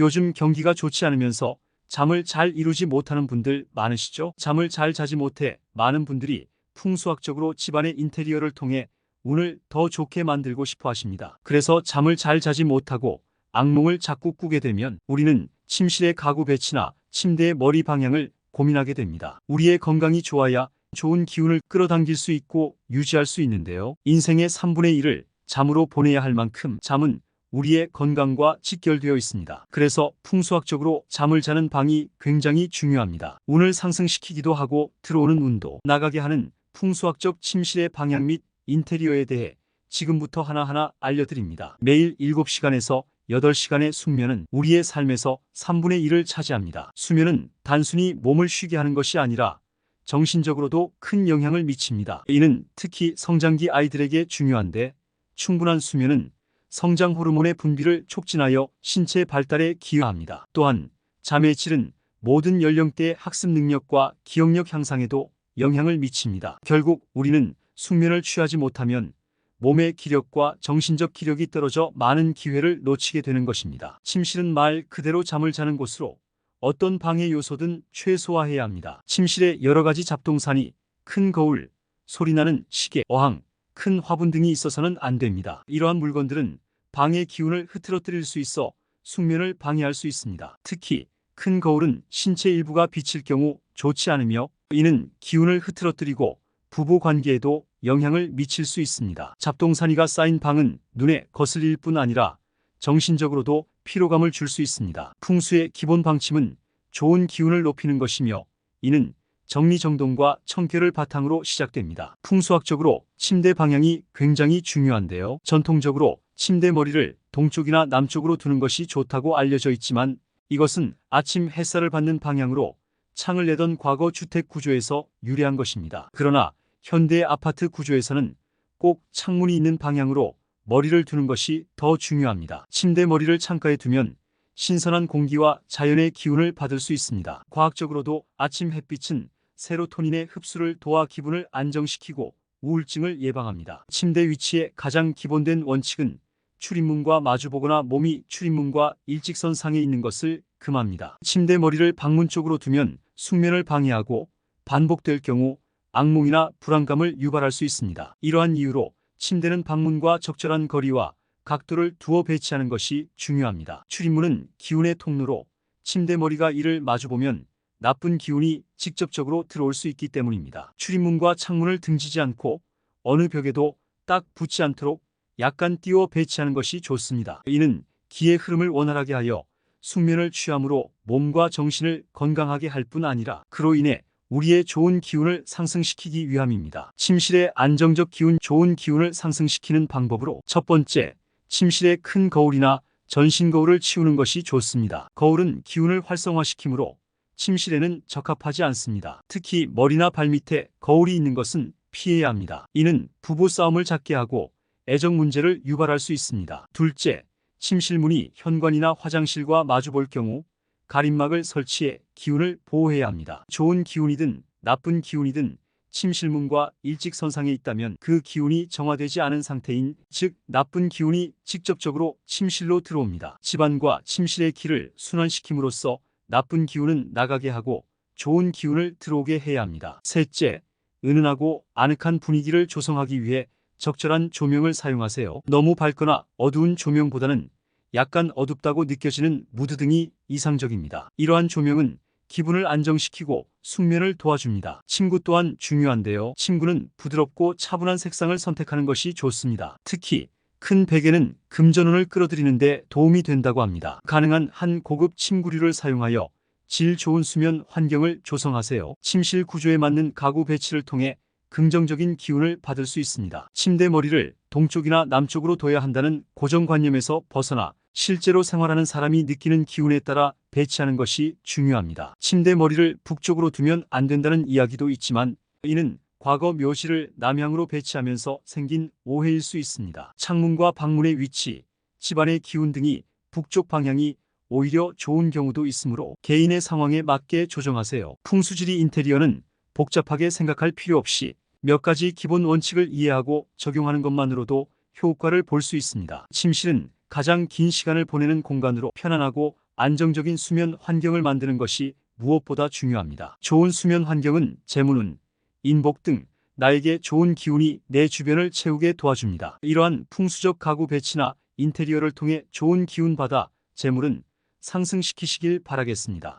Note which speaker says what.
Speaker 1: 요즘 경기가 좋지 않으면서 잠을 잘 이루지 못하는 분들 많으시죠? 잠을 잘 자지 못해 많은 분들이 풍수학적으로 집안의 인테리어를 통해 운을 더 좋게 만들고 싶어 하십니다. 그래서 잠을 잘 자지 못하고 악몽을 자꾸 꾸게 되면 우리는 침실의 가구 배치나 침대의 머리 방향을 고민하게 됩니다. 우리의 건강이 좋아야 좋은 기운을 끌어당길 수 있고 유지할 수 있는데요. 인생의 3분의 1을 잠으로 보내야 할 만큼 잠은 우리의 건강과 직결되어 있습니다. 그래서 풍수학적으로 잠을 자는 방이 굉장히 중요합니다. 운을 상승시키기도 하고 들어오는 운도 나가게 하는 풍수학적 침실의 방향 및 인테리어에 대해 지금부터 하나하나 알려드립니다. 매일 7시간에서 8시간의 숙면은 우리의 삶에서 3분의 1을 차지합니다. 수면은 단순히 몸을 쉬게 하는 것이 아니라 정신적으로도 큰 영향을 미칩니다. 이는 특히 성장기 아이들에게 중요한데 충분한 수면은 성장 호르몬의 분비를 촉진하여 신체 발달에 기여합니다. 또한 잠의 질은 모든 연령대의 학습 능력과 기억력 향상에도 영향을 미칩니다. 결국 우리는 숙면을 취하지 못하면 몸의 기력과 정신적 기력이 떨어져 많은 기회를 놓치게 되는 것입니다. 침실은 말 그대로 잠을 자는 곳으로 어떤 방해 요소든 최소화해야 합니다. 침실에 여러 가지 잡동사니 큰 거울, 소리나는 시계, 어항, 큰 화분 등이 있어서는 안 됩니다. 이러한 물건들은 방의 기운을 흐트러뜨릴 수 있어 숙면을 방해할 수 있습니다. 특히 큰 거울은 신체 일부가 비칠 경우 좋지 않으며 이는 기운을 흐트러뜨리고 부부 관계에도 영향을 미칠 수 있습니다. 잡동사니가 쌓인 방은 눈에 거슬릴 뿐 아니라 정신적으로도 피로감을 줄 수 있습니다. 풍수의 기본 방침은 좋은 기운을 높이는 것이며 이는 정리정돈과 청결을 바탕으로 시작됩니다. 풍수학적으로 침대 방향이 굉장히 중요한데요. 전통적으로 침대 머리를 동쪽이나 남쪽으로 두는 것이 좋다고 알려져 있지만 이것은 아침 햇살을 받는 방향으로 창을 내던 과거 주택 구조에서 유래한 것입니다. 그러나 현대 아파트 구조에서는 꼭 창문이 있는 방향으로 머리를 두는 것이 더 중요합니다. 침대 머리를 창가에 두면 신선한 공기와 자연의 기운을 받을 수 있습니다. 과학적으로도 아침 햇빛은 세로토닌의 흡수를 도와 기분을 안정시키고 우울증을 예방합니다. 침대 위치의 가장 기본된 원칙은 출입문과 마주보거나 몸이 출입문과 일직선상에 있는 것을 금합니다. 침대 머리를 방문 쪽으로 두면 숙면을 방해하고 반복될 경우 악몽이나 불안감을 유발할 수 있습니다. 이러한 이유로 침대는 방문과 적절한 거리와 각도를 두어 배치하는 것이 중요합니다. 출입문은 기운의 통로로 침대 머리가 이를 마주보면 나쁜 기운이 직접적으로 들어올 수 있기 때문입니다. 출입문과 창문을 등지지 않고 어느 벽에도 딱 붙지 않도록 약간 띄워 배치하는 것이 좋습니다. 이는 기의 흐름을 원활하게 하여 숙면을 취함으로 몸과 정신을 건강하게 할 뿐 아니라 그로 인해 우리의 좋은 기운을 상승시키기 위함입니다. 침실의 안정적 기운, 좋은 기운을 상승시키는 방법으로 첫 번째, 침실의 큰 거울이나 전신 거울을 치우는 것이 좋습니다. 거울은 기운을 활성화시키므로 침실에는 적합하지 않습니다. 특히 머리나 발밑에 거울이 있는 것은 피해야 합니다. 이는 부부 싸움을 작게 하고 애정 문제를 유발할 수 있습니다. 둘째, 침실 문이 현관이나 화장실과 마주 볼 경우 가림막을 설치해 기운을 보호해야 합니다. 좋은 기운이든 나쁜 기운이든 침실문과 일직선상에 있다면 그 기운이 정화되지 않은 상태인 즉 나쁜 기운이 직접적으로 침실로 들어옵니다. 집안과 침실의 길을 순환시킴으로써 나쁜 기운은 나가게 하고 좋은 기운을 들어오게 해야 합니다. 셋째, 은은하고 아늑한 분위기를 조성하기 위해 적절한 조명을 사용하세요. 너무 밝거나 어두운 조명보다는 약간 어둡다고 느껴지는 무드 등이 이상적입니다. 이러한 조명은 기분을 안정시키고 숙면을 도와줍니다. 침구 또한 중요한데요. 침구는 부드럽고 차분한 색상을 선택하는 것이 좋습니다. 특히 큰 베개는 금전운을 끌어들이는데 도움이 된다고 합니다. 가능한 한 고급 침구류를 사용하여 질 좋은 수면 환경을 조성하세요. 침실 구조에 맞는 가구 배치를 통해 긍정적인 기운을 받을 수 있습니다. 침대 머리를 동쪽이나 남쪽으로 둬야 한다는 고정관념에서 벗어나 실제로 생활하는 사람이 느끼는 기운에 따라 배치하는 것이 중요합니다. 침대 머리를 북쪽으로 두면 안 된다는 이야기도 있지만 이는 과거 묘실을 남향으로 배치하면서 생긴 오해일 수 있습니다. 창문과 방문의 위치, 집안의 기운 등이 북쪽 방향이 오히려 좋은 경우도 있으므로 개인의 상황에 맞게 조정하세요. 풍수지리 인테리어는 복잡하게 생각할 필요 없이 몇 가지 기본 원칙을 이해하고 적용하는 것만으로도 효과를 볼 수 있습니다. 침실은 가장 긴 시간을 보내는 공간으로 편안하고 안정적인 수면 환경을 만드는 것이 무엇보다 중요합니다. 좋은 수면 환경은 재문운, 인복 등 나에게 좋은 기운이 내 주변을 채우게 도와줍니다. 이러한 풍수적 가구 배치나 인테리어를 통해 좋은 기운 받아 재물은 상승시키시길 바라겠습니다.